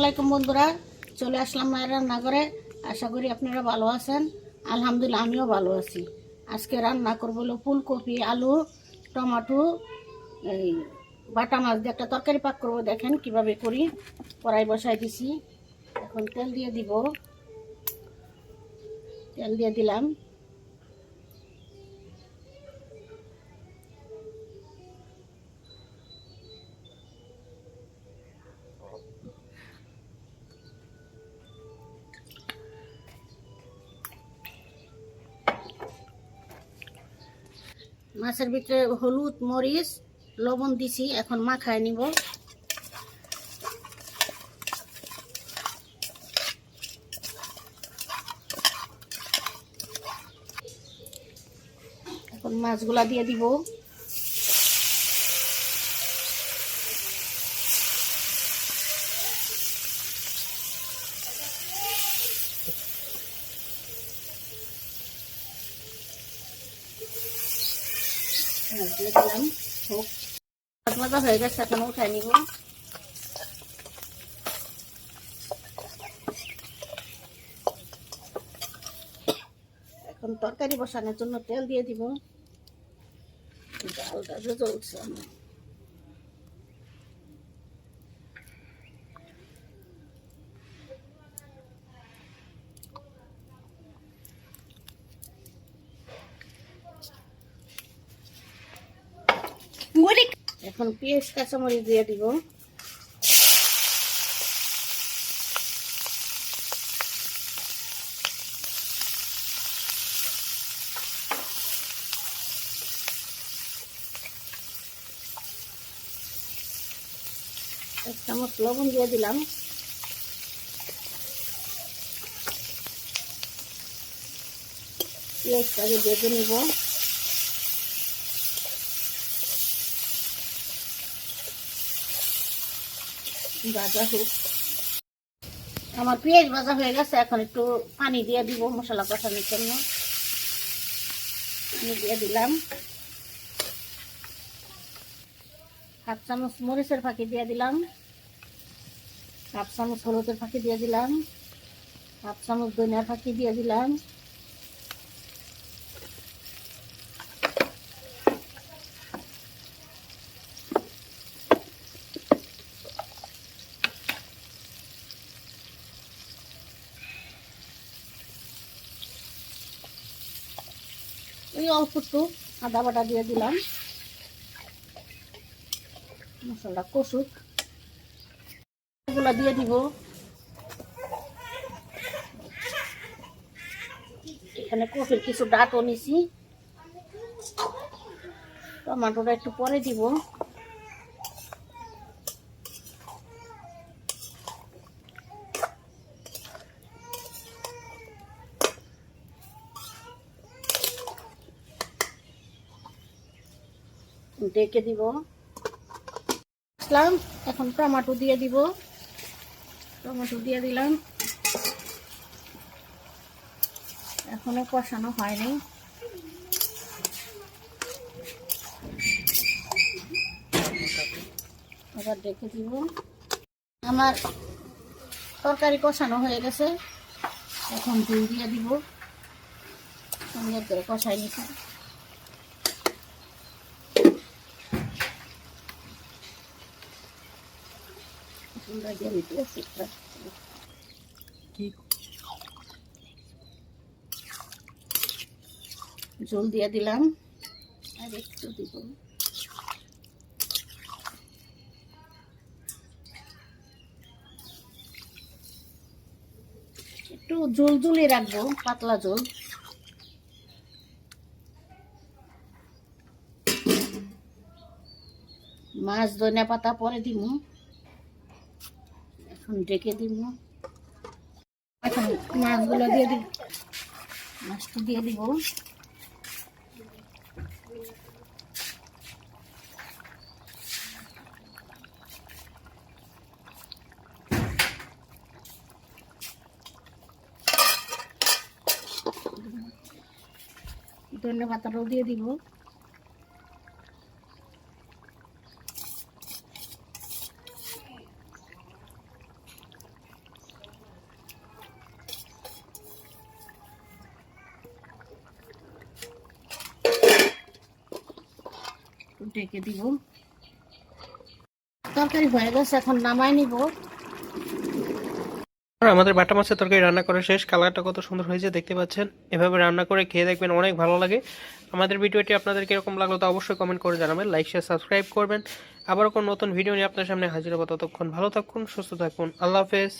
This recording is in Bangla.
আলাইকুম বন্ধুরা, চলে আসলাম মায়ের রান্নাঘরে। আশা করি আপনারা ভালো আছেন। আলহামদুলিল্লাহ, আমিও ভালো আছি। আজকে রান্না করব হলো ফুলকপি, আলু, টমাটো, এই বাটা মাছ দিয়ে একটা তরকারি পাক করব। দেখেন কীভাবে করি। কড়াই বসাই দিছি। এখন তেল দিয়ে দিব। তেল দিয়ে দিলাম। মাছের ভিতরে হলুদ মরিচ লবণ দিছি এখন মাখায় নিব। এখন মাছগুলা দিয়ে দিব। হ্যাঁ, উঠাই নিব। এখন তরকারি বসানোর জন্য তেল দিয়ে দিব। ডালটা জ্বলছে আমার। এখন পেঁয়াজ কাঁচামরিচ দিয়ে দিব। চামচ লবণ দিয়ে দিলাম। পেঁয়াজটাকে বেঁধে নিব। ভাজা হোক। আমার পেঁয়াজ ভাজা হয়ে গেছে, এখন একটু পানি দিয়ে দিব মশলা কষানোর জন্য। পানি দিয়ে দিলাম। হাফ চামচ মরিচের ফাঁকি দিয়ে দিলাম। হাফ চামচ হলুদের ফাঁকি দিয়ে দিলাম। হাফ চামচ ধনিয়ার ফাঁকি দিয়ে দিলাম। ওই অল্প একটু আদা বাটা দিয়ে দিলাম। মশলা কষুক। এগুলা দিয়ে দিব। এখানে কফির কিছু ডাটও নিছি। টমাটোটা একটু পরে দিব। ডেকে দিব। আসলাম, এখন টমাটো দিয়ে দিব। টমেটো দিয়ে দিলাম। এখনও কষানো হয়নি। আবার ডেকে দিব। আমার তরকারি কষানো হয়ে গেছে। এখন দুই দিয়ে দিব। সুন্দর করে কষাই নিচ্ছি। জল দিয়ে দিলাম আর একটু দিব একটু জল জলে রাখব পাতলা জল মাছ ধনিয়া পাতা পরে দিব এখন ডেকে দিব এখন মাছগুলো দিয়ে দিব মাছটা দিয়ে দিব ধনে পাতাটাও দিয়ে দিব দিব। তরকারি হয়ে গেছে, এখন নামাই নিব। আমাদের বাটা মাছের তরকারি রান্না করা শেষ। কালারটা কত সুন্দর হয়েছে দেখতে পাচ্ছেন। এভাবে রান্না করে খেয়ে দেখবেন অনেক ভালো লাগে। আমাদের ভিডিওটি আপনাদের কীরকম লাগল তা অবশ্যই কমেন্ট করে জানাবেন। লাইক শেয়ার সাবস্ক্রাইব করবেন। আবারও কোনো নতুন ভিডিও নিয়ে আপনার সামনে হাজির হব। ততক্ষণ ভালো থাকুন, সুস্থ থাকুন। আল্লাহ হাফেজ।